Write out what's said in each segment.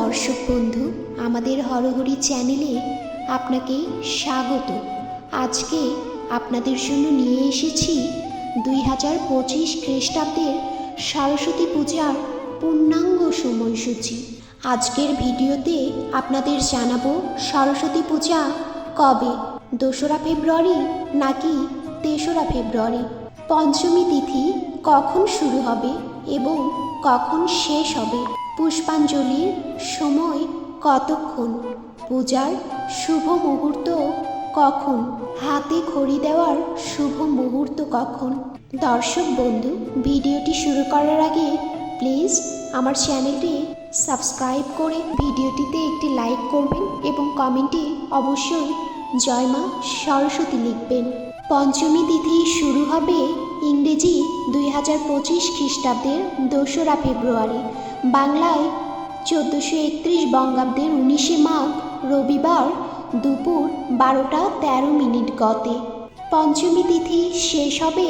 দর্শক বন্ধু, আমাদের হরহরি চ্যানেলে আপনাকে স্বাগত। আজকে আপনাদের জন্য নিয়ে এসেছি দুই হাজার পঁচিশ খ্রিস্টাব্দের সরস্বতী পূজার পূর্ণাঙ্গ সময়সূচি। আজকের ভিডিওতে আপনাদের জানাব সরস্বতী পূজা কবে? দোসরা ফেব্রুয়ারি নাকি তেসরা ফেব্রুয়ারি? পঞ্চমী তিথি কখন শুরু হবে এবং কখন শেষ হবে? পুষ্পাঞ্জলির সময় কতক্ষণ? পূজার শুভ মুহূর্ত কখন? হাতে খড়ি দেওয়ার শুভ মুহূর্ত কখন? দর্শক বন্ধু, ভিডিওটি শুরু করার আগে প্লিজ আমার চ্যানেলটি সাবস্ক্রাইব করে ভিডিওটিতে একটি লাইক করবেন এবং কমেন্টে অবশ্যই জয় মা সরস্বতী লিখবেন। পঞ্চমী তিথি শুরু হবে ইংরেজি দুই হাজার পঁচিশ খ্রিস্টাব্দের দোসরা ফেব্রুয়ারি। বাংলায় চোদ্দোশো একত্রিশ বঙ্গাব্দের উনিশে মাঘ রবিবার দুপুর বারোটা তেরো মিনিট গতে। পঞ্চমী তিথি শেষ হবে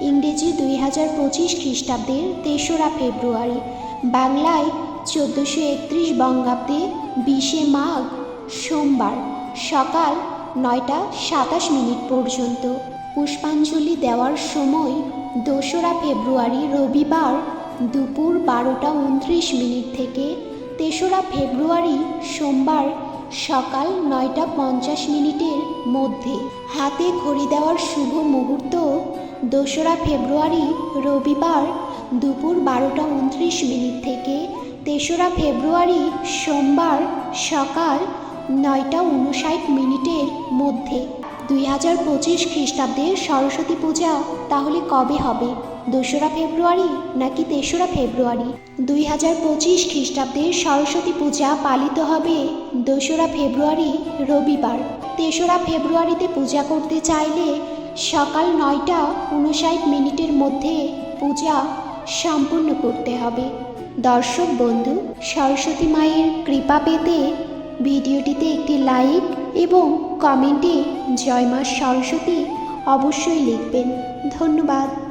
ইংরেজি দুই হাজার পঁচিশ খ্রিস্টাব্দের তেসরা ফেব্রুয়ারি। বাংলায় চোদ্দোশো একত্রিশ বঙ্গাব্দে বিশে মাঘ সোমবার সকাল নয়টা সাতাশ মিনিট পর্যন্ত। পুষ্পাঞ্জলি দেওয়ার সময় দোসরা ফেব্রুয়ারি রবিবার দুপুর বারোটা উনত্রিশ মিনিট থেকে তেসরা ফেব্রুয়ারি সোমবার সকাল নয়টা পঞ্চাশ মিনিটের মধ্যে হাতে ঘড়ি দেওয়ার শুভ মুহূর্ত দোসরা ফেব্রুয়ারি রবিবার দুপুর বারোটা উনত্রিশ মিনিট থেকে তেসরা ফেব্রুয়ারি সোমবার সকাল নয়টা উনষাট মিনিটের মধ্যে। দুই হাজার পঁচিশ খ্রিস্টাব্দে সরস্বতী পূজা তাহলে কবে হবে? দোসরা ফেব্রুয়ারি নাকি তেসরা ফেব্রুয়ারি? দুই হাজার পঁচিশ খ্রিস্টাব্দে সরস্বতী পূজা পালিত হবে দোসরা ফেব্রুয়ারি, রবিবার। তেসরা ফেব্রুয়ারিতে পূজা করতে চাইলে সকাল নয়টা উনষাট মিনিটের মধ্যে পূজা সম্পূর্ণ করতে হবে। দর্শক বন্ধু, সরস্বতী মায়ের কৃপা পেতে ভিডিওটিতে একটি লাইক এবং কমেন্টে জয় মা সরস্বতী অবশ্যই লিখবেন। ধন্যবাদ।